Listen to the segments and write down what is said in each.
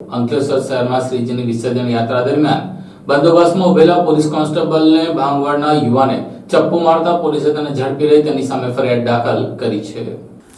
અંકલેશ્વર શહેરમાં શ્રીજીની વિસર્જન યાત્રા દરમિયાન બંદોબસ્તમાં ઉભેલા પોલીસ કોન્સ્ટેબલને ભાંગવાડના યુવાને ચપ્પુ મારતા પોલીસે તેને ઝડપી લઈ તેની સામે ફરિયાદ દાખલ કરી છે.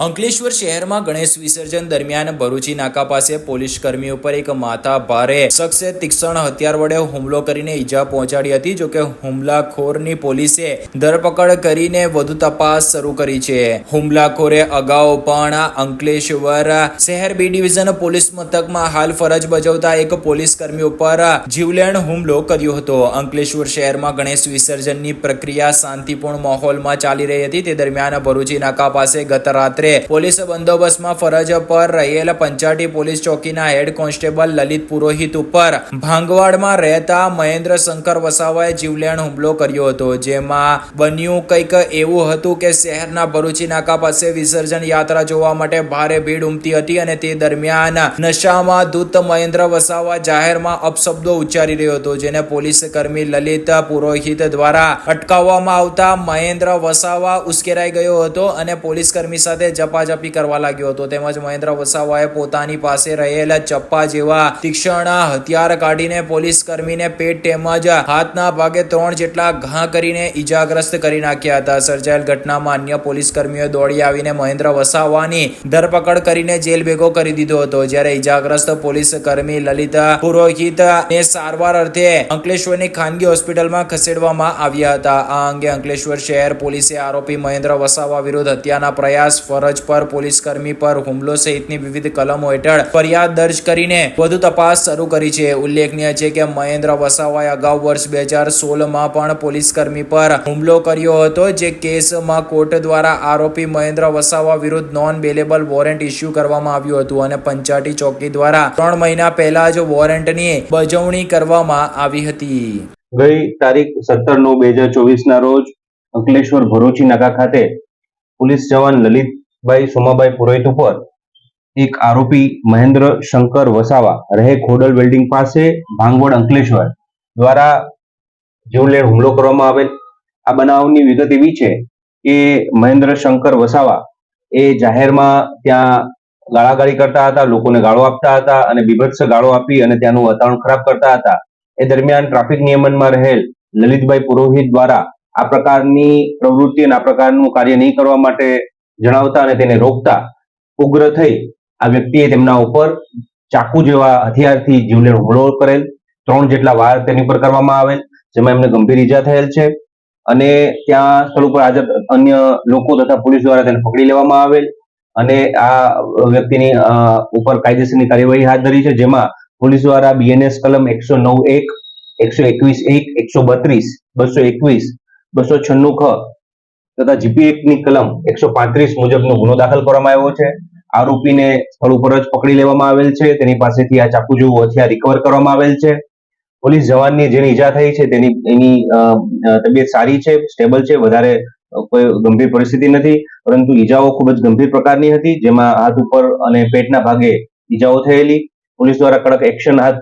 અંકલેશ્વર શહેરમાં ગણેશ વિસર્જન દરમિયાન ભરૂચી નાકા પાસે પોલીસ કર્મી ઉપર એક માથા ભારે શખ્સે તીક્ષ્ણ હથિયાર વડે હુમલો કરીને ઈજા પહોંચાડી હતી જોકે હુમલાખોરની પોલીસે ધરપકડ કરીને વધુ તપાસ શરૂ કરી છે. હુમલાખોરે અગાઉ પણ અંકલેશ્વર શહેર બી ડિવિઝન પોલીસ મથકમાં હાલ ફરજ બજાવતા એક પોલીસ કર્મી ઉપર જીવલેણ હુમલો કર્યો હતો. અંકલેશ્વર શહેરમાં ગણેશ વિસર્જનની પ્રક્રિયા શાંતિપૂર્ણ માહોલમાં ચાલી રહી હતી. તે દરમિયાન ભરૂચી નાકા પાસે ગત રાત્રે પોલીસ બંદોબસ્તમાં ફરજ પર રહેલ પંચાટી પોલીસ ચોકીના હેડ કોન્સ્ટેબલ લલિત પુરોહિત ઉપર ભાંગવાડમાં રહેતા મહેન્દ્ર શંકર વસાવાએ જીવલેણ હુમલો કર્યો હતો. જેમાં બન્યું કંઈક એવું હતું કે શહેરના ભરૂચી નાકા પાસે વિસર્જન યાત્રા જોવા માટે ભારે ભીડ ઉમટી હતી અને તે દરમિયાન નશામાં દૂત મહેન્દ્ર વસાવા જાહેરમાં અપશબ્દો ઉચ્ચારી રહ્યો હતો, જેને પોલીસ કર્મી લલિત પુરોહિત દ્વારા અટકાવવામાં આવતા મહેન્દ્ર વસાવા ઉશ્કેરાઈ ગયો હતો અને પોલીસ કર્મી સાથે ઝપાઝપી કરવા લાગ્યો હતો. તેમજ મહેન્દ્ર વસાવાએ પોતાની પાસે રહેલા ચપ્પા જેવા તીક્ષ્ણ હથિયાર કાઢીને પોલીસ કર્મીને પેટ તેમજ હાથના ભાગે ત્રણ જેટલા ઘા કરીને ઈજાગ્રસ્ત કરી નાખ્યા હતા. સર્જાયેલ ઘટનામાં અન્ય પોલીસ કર્મીઓ દોડી આવીને મહેન્દ્ર વસાવાની ધરપકડ કરીને જેલ ભેગો કરી દીધો હતો. જ્યારે ઈજાગ્રસ્ત પોલીસ કર્મી લલિતા પુરોહિત ને સારવાર અર્થે અંકલેશ્વરની ખાનગી હોસ્પિટલમાં ખસેડવામાં આવ્યા હતા. આ અંગે અંકલેશ્વર શહેર પોલીસે આરોપી મહેન્દ્ર વસાવા વિરુદ્ધ હત્યાના પ્રયાસ ફરજ પર પોલીસ કર્મી પર હુમલો સહિતની વિવિધ કલમો હેઠળ ફરિયાદ દર્જ કરીને વધુ તપાસ શરૂ કરી છે. ઉલ્લેખનીય છે કે મહેન્દ્ર વસાવાએ અગાઉ વર્ષ બે હજાર સોળમાં પણ પોલીસ કર્મી પર હુમલો કર્યો હતો, જે કેસમાં કોર્ટ દ્વારા આરોપી મહેન્દ્ર વસાવા વિરુદ્ધ નોન બેલેબલ વોરંટ ઇસ્યુ કરવામાં આવ્યું હતું અને પંચાટી ચોકી દ્વારા ત્રણ મહિના પહેલા જ વોરંટની બજવણી કરવામાં આવી હતી. ગઈ તારીખ સત્તર નવ બે હજાર ચોવીસના રોજ અંકલેશ્વર ભરૂચી નાકા ખાતે પોલીસ જવાન લલિતભાઈ સોમાભાઈ પુરોહિત ઉપર એક આરોપી મહેન્દ્ર શંકર વસાવા રહે ખોડલ વેલ્ડિંગ પાસે ભાંગવડ અંકલેશ્વર દ્વારા જીવલેણ હુમલો કરવામાં આવેલ. આ બનાવની વિગત એવી છે કે મહેન્દ્ર શંકર વસાવા એ જાહેરમાં ત્યાં ગાળાગાળી કરતા હતા, લોકોને ગાળો આપતા હતા અને બીભત્સ ગાળો આપી અને ત્યાંનું વાતાવરણ ખરાબ કરતા હતા. એ દરમિયાન ટ્રાફિક નિયમનમાં રહેલ લલિતભાઈ પુરોહિત દ્વારા આ પ્રકારની પ્રવૃત્તિ અને આ પ્રકારનું કાર્ય નહીં કરવા માટે જણાવતા અને તેને રોકતા ઉગ્ર થઈ આ વ્યક્તિએ તેમના ઉપર ચાકુ જેવા હથિયારથી જીવલેણ હુમલો કરેલ. ત્રણ જેટલા વાર તેની ઉપર કરવામાં આવેલ, જેમાં એમને ગંભીર ઈજા થયેલ છે. અને ત્યાં સ્થળ ઉપર હાજર અન્ય લોકો તથા પોલીસ દ્વારા તેને પકડી લેવામાં આવેલ. અને આ વ્યક્તિની ઉપર કાયદેસરની કાર્યવાહી હાથ ધરી છે, જેમાં પોલીસ દ્વારા બીએનએસ કલમ એકસો નવ એક, એકસો એકવીસ એક, એકસો બત્રીસ, બસો એકવીસ, બસો છન્નું ખ તથા જીપી એક્ટની કલમ એકસો પાંત્રીસ મુજબનો ગુનો દાખલ કરવામાં આવ્યો છે. આરોપીને સ્થળ ઉપર જ પકડી લેવામાં આવેલ છે. તેની પાસેથી આ ચાકુ જેવું હથિયાર રિકવર કરવામાં આવેલ છે. પોલીસ જવાનની જેની ઈજા થઈ છે, તેની, એની તબિયત સારી છે, સ્ટેબલ છે, વધારે કોઈ ગંભીર પરિસ્થિતિ નથી, પરંતુ ઈજાઓ ખૂબ જ ગંભીર પ્રકારની હતી, જેમાં હાથ ઉપર અને પેટના ભાગે ઈજાઓ થયેલી. પોલીસ દ્વારા કડક એક્શન હાથ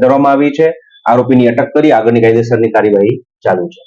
ધરવામાં આવી છે. આરોપીની અટક કરી આગળની કાયદેસરની કાર્યવાહી ચાલુ છે.